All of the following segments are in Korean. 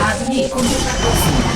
아군이 공격받고 있습니다.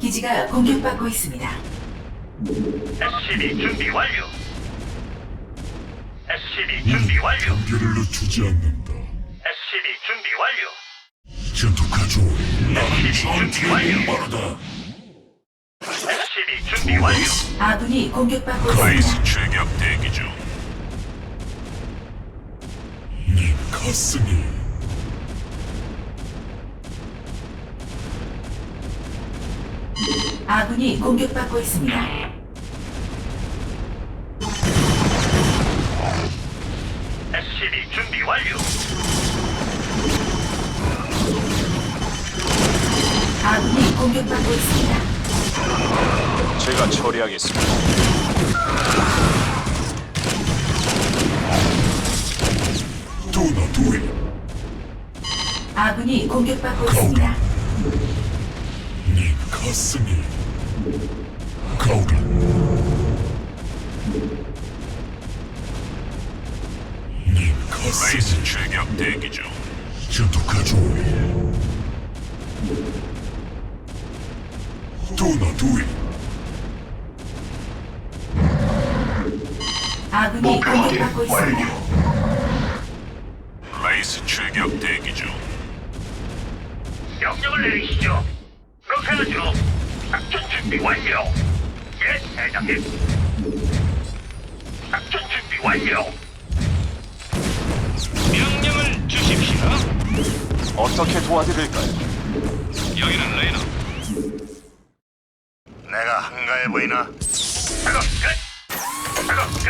기지가 공격받고 있습니다. SCB 준비 완료. SCB 준비 완료. 경계를 늦추지 않는다. 준비 완료. SCB 준비 완료. 빠르다. SCB 준비 완료. 아군이 공격받고 있습니다. 라이스 출격 대기 중. 네 가슴이 아군이 공격받고 있습니다. 공격받고 있습니다. 제가 처리하겠습니다. 도나 도이 아군이 공격받고 있습니다. 네 가슴이 도나 도이 아군이 목표 확인 공격받고 있습니다. 라이스 출격 대기 중. 명령을 내리시죠. 그렇게 하죠. 작전 준비 완료. 예, 대장님. 작전 준비 완료. 명령을 주십시오. 어떻게 도와드릴까요? 여기는 레이너. 한가해 보이나? 작업 끝. 작업 끝.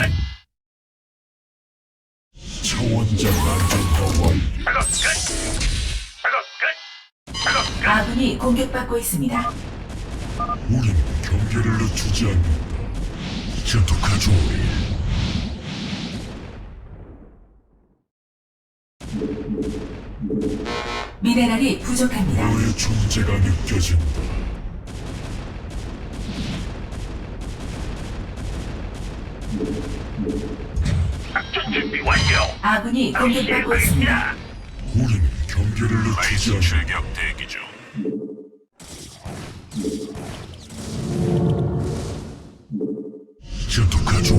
차원장 안전화 완료. 작업 끝. 작업 끝. 작업 끝. 아군이 공격받고 있습니다. 우린 경계를 늦추지 않는다. 전투가죠. 미네랄이 부족합니다. 너의 존재가 느껴진다. 아군이 공격받고 있습니다. 우리는 경계를 늦추지 않는다. 출격 대기 중. 전투가죠.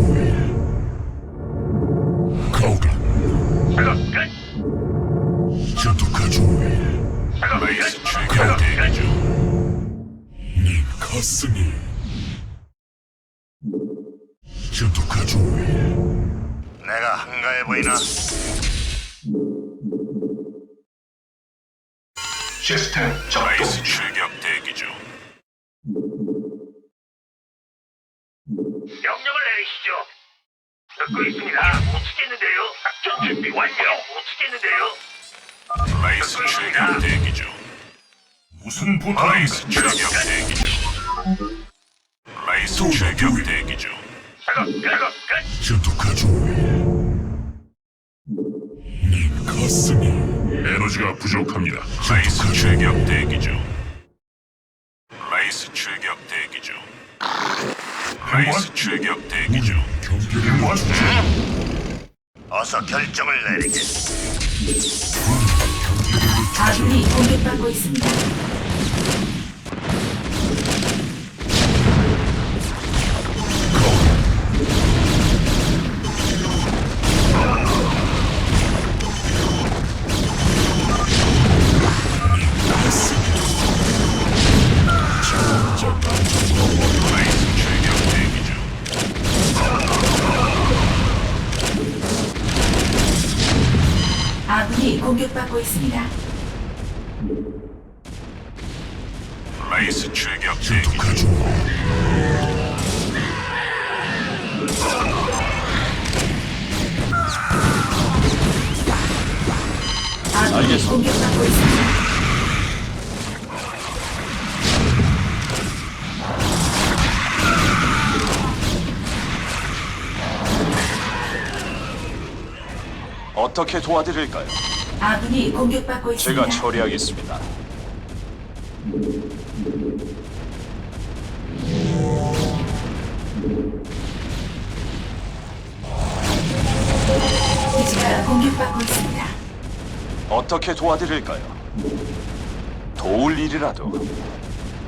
끝. 전투가죠. 끝. 출격 대기 끝. 중. 네 가슴이 전투가죠. 내가 한가해 보이나? 시스템 작동 출격 대기 중. 명령을 내리시죠. 듣고 있습니다. 못 치겠는데요. 작전 준비 완료. 못 치겠는데요. 라이스 출격 대기 중. 무슨 라이스 출격 대기 중. 라이스 출격 대기 중. 작업 작업 끝. 전투가죠. 네 가슴이 에너지가 부족합니다. 라이스 출격 대기 중. 라이스 출격 대기 중. 라이스 출격 대기 중. 경계를 맞추지. 어서 결정을 내리게. 아군이 공격받고 있습니다. 공격받고 있습니다. 라이스 출격 대기 중. 아군이 알겠습니다. 공격받고 있습니다. 어떻게 도와드릴까요? 아군이 공격받고 있습니다. 제가 처리하겠습니다. 기지가 공격받고 있습니다. 어떻게 도와드릴까요? 도울 일이라도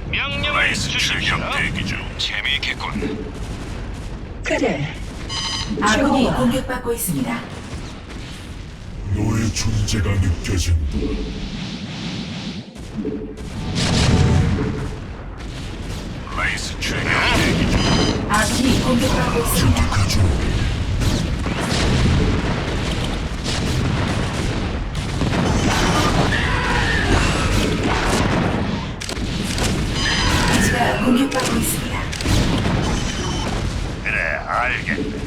명령을 주십시오. 대기 중. 재미있겠군. 그래. 아군이 공격받고 있습니다. 너의 존재가 느껴진다. 라이스 출격 대기 중. 아군이 공격받고 있습니다. 가죠. 기지가 공격받고 있습니다. 그래, 알겠네.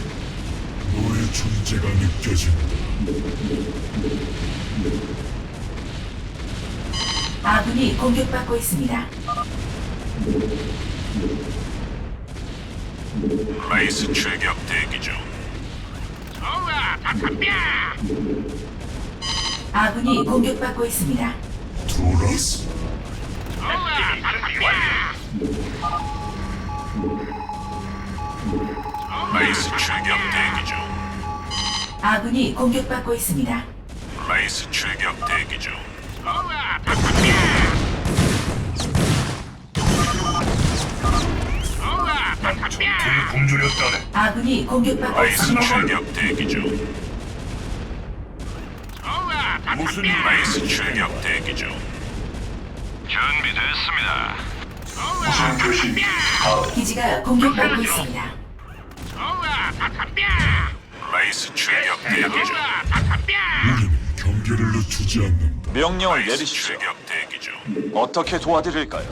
너의 존재가 느껴진다. 아군이 공격받고 있습니다. 라이스 출격 대기 중. 좋아, 다 덤벼. 아군이 공격받고 있습니다. 도라스. 좋아, 다 덤벼. 라이스 출격 대기 중. 아군이 공격받고 있습니다. 라이스 출격 대기 중. 좋아, 다 덤벼. 좋아, 다 덤벼. 굶주렸다네. 아군이 공격받고 라이스 있습니다. 출격 대기 중. 무슨. 라이스 출격 대기 중. 준비됐습니다. 교신기 가동. 기지가 공격받고 있습니다. 라이스 출격 대기 중. 우리는 경계를 늦추지 않는다. 명령을 내리시죠. 출격 대기 중. 어떻게 도와드릴까요?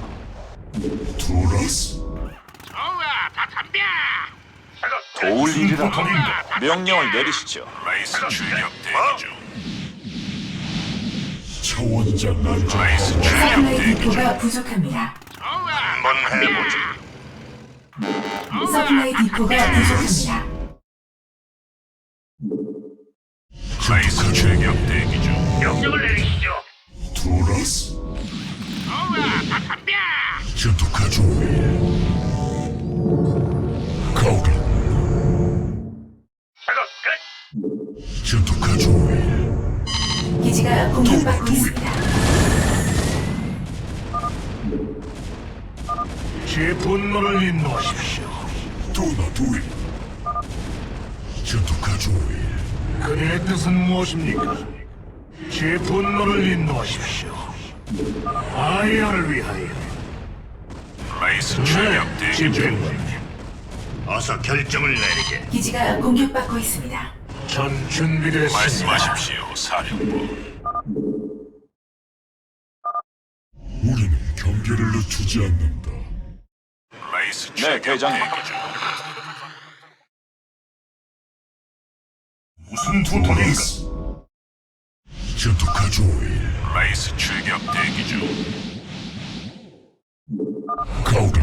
덤벼. 도울 일이라도 명령을 내리시죠. 라이스 출격 대기 중. 차원장. 라이스 출격 서플라이 대기 중. 디포가 부족합니다. 한번 해보지. 서플라이 디포가 부족합니다. 라이스 출격 대기 중. 명령을 내리시죠. 도라스. 좋아, 다 덤벼. 전투가죠. 가오라. 작업 끝. 전투가죠. 기지가 공격받고 있습니다. 제 분노를 인도하십시오. 도나 두이. 전투가죠. 그의 뜻은 무엇입니까? 제 분노를 인도하십시오. 아이아를 위하여. 라이스 출격 대기 중. 어서 결정을 내리게. 기지가 공격받고 있습니다. 전 준비됐습니다. 말씀하십시오, 사령부. 우리는 경계를 늦추지 않는다. 라이스 네, 대장님. 무슨 부탁인가? 전투가죠. 라이스 출격 대기 중. 가오라.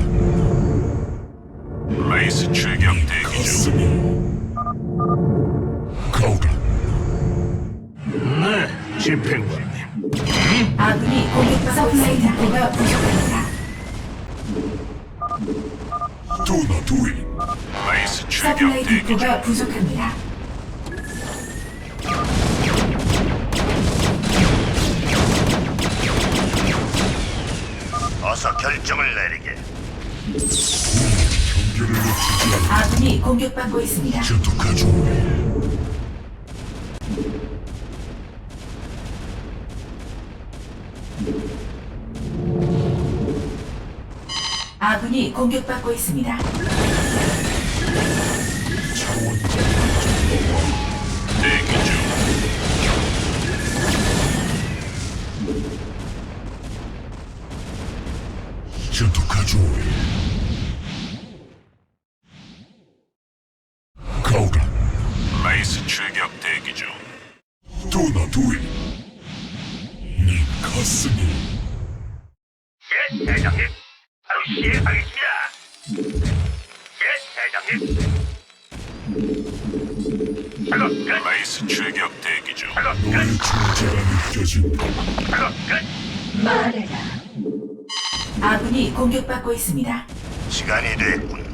라이스 출격 대기 중. 가오라. 네, 집행관님. 아군이 공격받고 서플라이 디포가 부족합니다. 도나 두이. 라이스 출격 서플라이 대기 중. 디포가 부족합니다. 어서 결정을 내리게. 경계를 늦추지 않는다. 아군이 공격받고 있습니다. 전투가죠. 아군이 공격받고 있습니다. 있습니다. 시간이 됐군.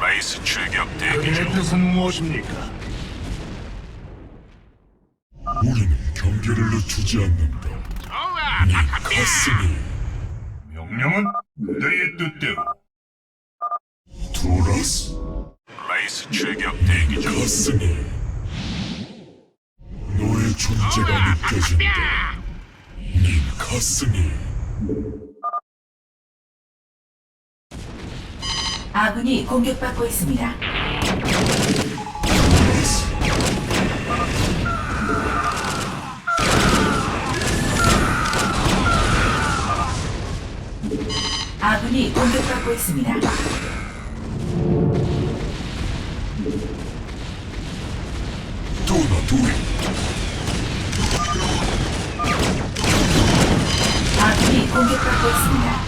라이스 출격 대기 중. 뜻은 무엇입니까? 우리는 경계를 늦추지 않는다. 네 가슴이 명령은 그대의 뜻대로. 투라스 라이스 출격 대기 중. 가슴이 너의 존재가 느껴진다. 네 가슴이 아군이 공격받고 있습니다. 아군이 공격받고 있습니다. 도나 아군이 공격받고 있습니다.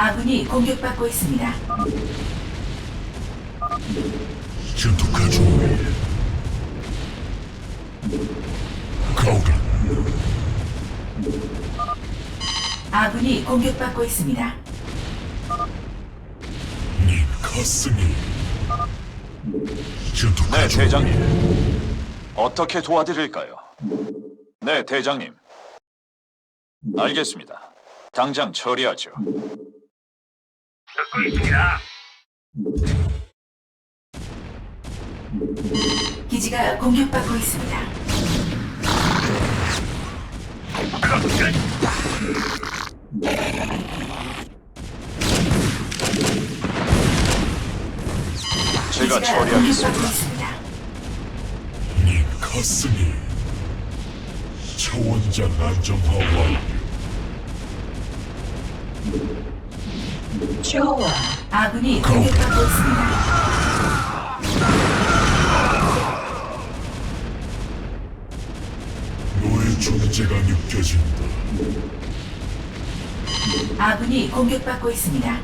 아군이 공격받고 있습니다. 전투가죠 가오라 아군이 공격받고 있습니다. 네 가슴이 네, 대장님. 어떻게 도와드릴까요? 네, 대장님. 알겠습니다. 당장 처리하죠. 듣고 있습니다. 기지가 공격받고 있습니다. 작업 끝. 제가 기지가 처리하겠습니다. 공격받고 있습니다. 네 가슴이 차원장 안정화 완료 좋아. 아군이 공격받고 있습니다. 너의 존재가 느껴진다 아군이 공격받고 있습니다.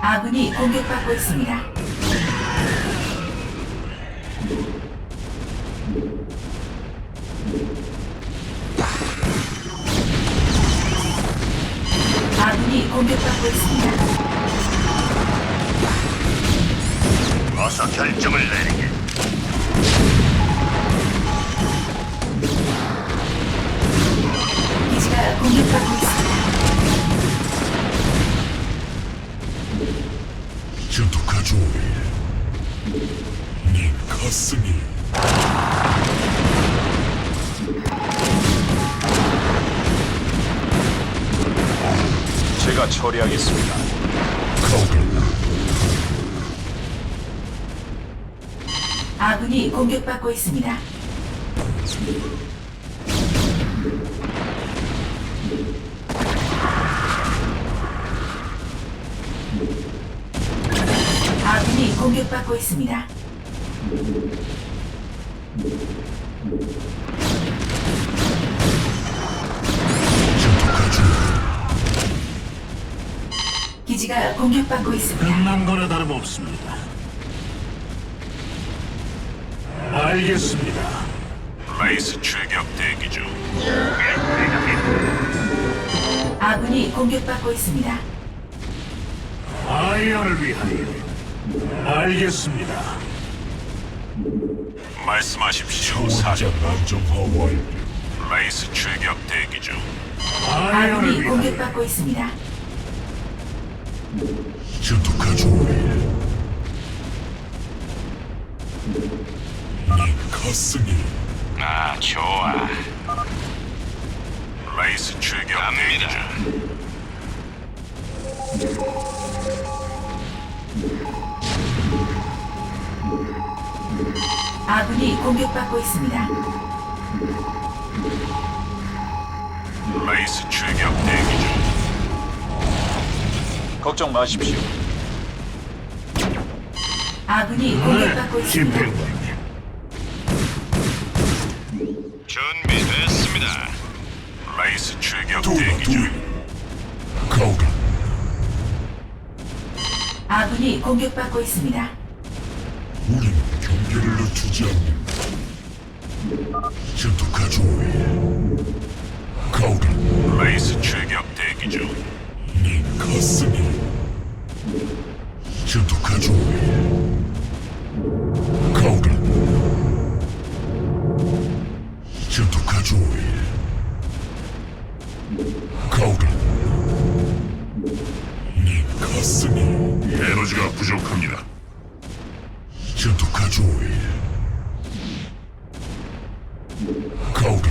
아군이 공격받고 있습니다. 아군이 공격받고 있습니다. 어서 결정을 내리게. 기지가 공격받고 있습니다. 전투 가죠 네 가슴이 제가 처리하겠습니다. 아군이 공격받고 있습니다. 아군이 공격받고 있습니다. 기지가 공격받고 있습니다. 끝난 거나 다름없습니다. 알겠습니다. 라이스 출격 대기 중. 아군이 공격받고 있습니다. 아이언을 위하여. 알겠습니다. 말씀하십시오, 차원장 사령. 안정화 완료 라이스 출격 대기 중. 위하여. 공격받고 있습니다. 전투가죠 네 가슴이 아, 좋아. 레이스 출격 갑니다. 아군이 공격받고 있습니다. 레이스 출격 대기 중. 걱정 마십시오. 아군이 네, 공격받고 있습니다. 집행관님. 준비됐습니다. 레이스 출격 대기 중. 가오라 아군이 공격받고 있습니다. 우린 경계를 늦추지 않는다 전투가죠 가오라 레이스 출격 대기 중. 네 가슴이 전투가죠 가오라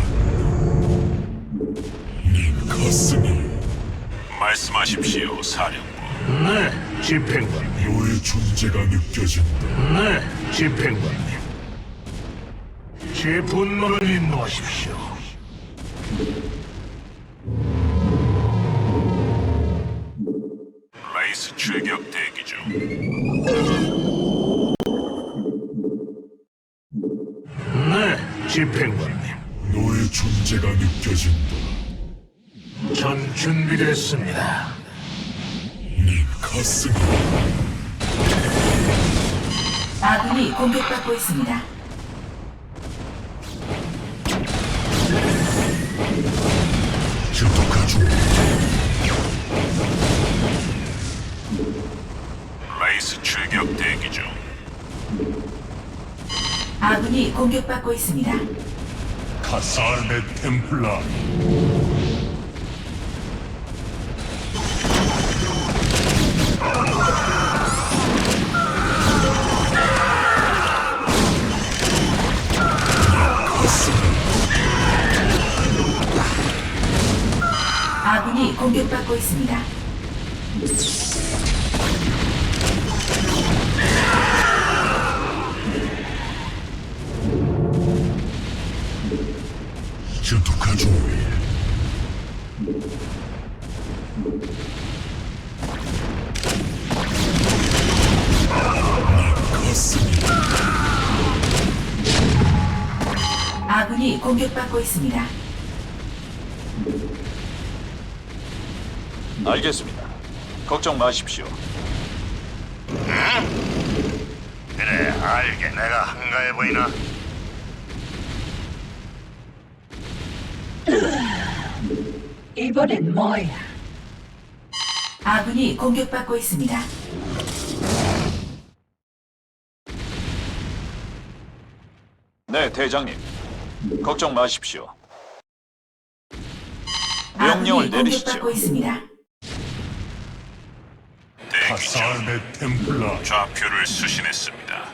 네 가슴이 말씀하십시오, 사령부. 네, 집행관님. 너의 존재가 느껴진다 네, 집행관님. 제 분노를 인도하십시오. 레이스 출격 대기 중. 네, 집행관 존재가 느껴진다 전 준비됐습니다. 네 가슴이 아군이 공격받고 있습니다. 전투가죠 레이스 출격 대기 중. 아군이 공격받고 있습니다. 카살의 템플라 아군이 공격받고 있습니다. 아군이 공격받고 있습니다. 알겠습니다. 걱정 마십시오. 그래, 알게. 내가 한가해 보이나? 이번엔 뭐야? 아군이 공격받고 있습니다. 네, 대장님. 걱정 마십시오. 아군이 명령을 내리시죠. 공격받고 있습니다. 카살의 템플라 좌표를 수신했습니다.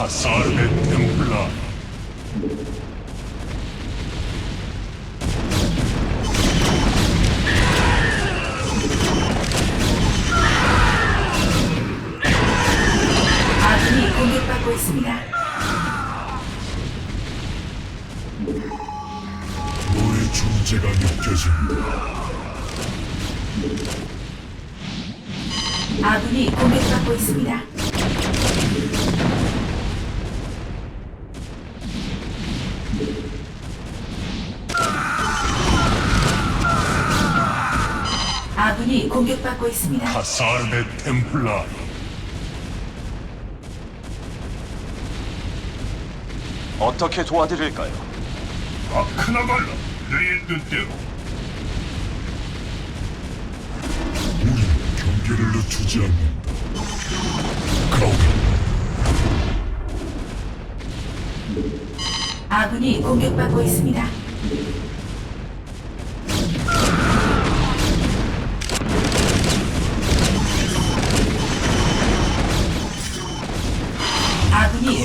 카살의 템플라 있습니다. 카살의 템플라 어떻게 도와드릴까요? 아크나발라 너의 뜻대로 우리 경계를 늦추지 않는다 가오리 아군이 공격받고 있습니다.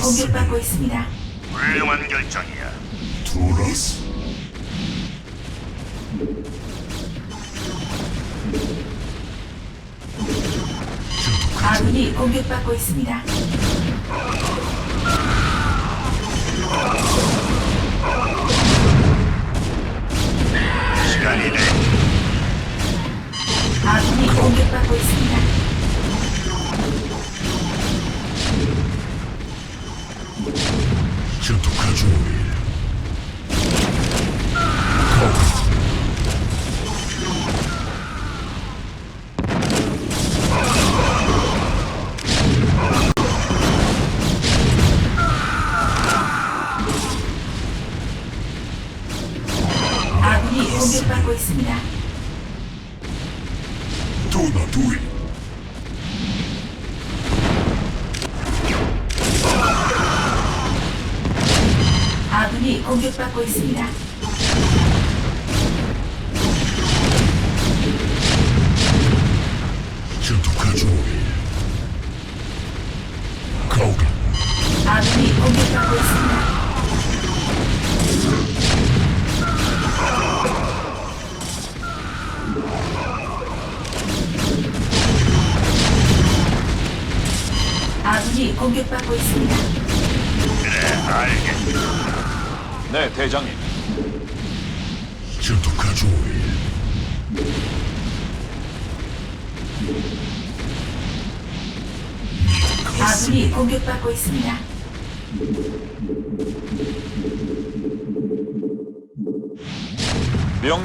공격받고 있습니다. 훌륭한 결정이야. 도라스 아군이 공격받고 있습니다.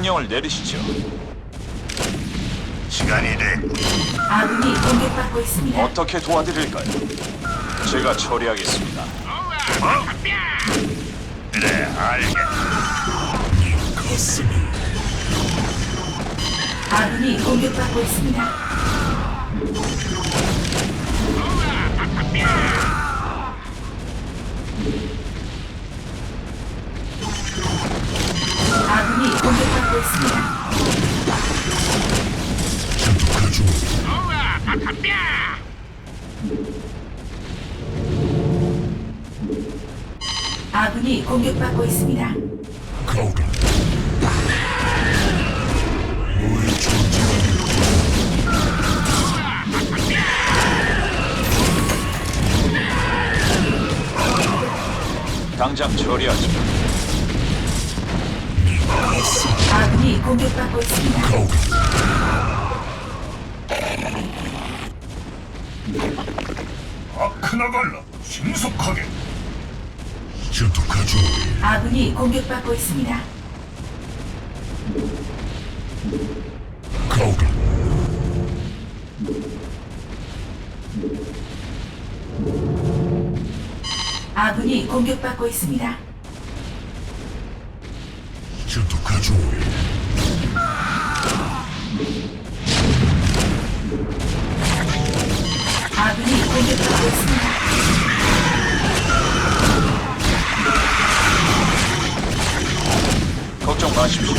명령을 내리시죠. 시간이 돼. 아군이 공격받고 있습니다. 어떻게 도와드릴까요? 제가 처리하겠습니다. 그래, 알겠. 아군이 공격받고 있습니다. 아군이 공격받고 있습니다. 아군이 공격받고 있습니다. 가오리 너의 존재가 당장 처리하죠. 공격받고 있습니다. 아크나갈라 신속하게 전투가죠 아군이 공격받고 있습니다. 가오리 아군이 공격받고 있습니다. 전투가죠 공격받고 있습니다. 걱정 마십시오.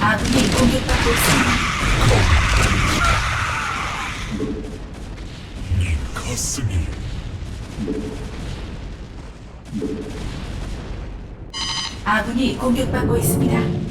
아군이 공격받고 있습니다. 네 가슴이 아군이 공격받고 있습니다.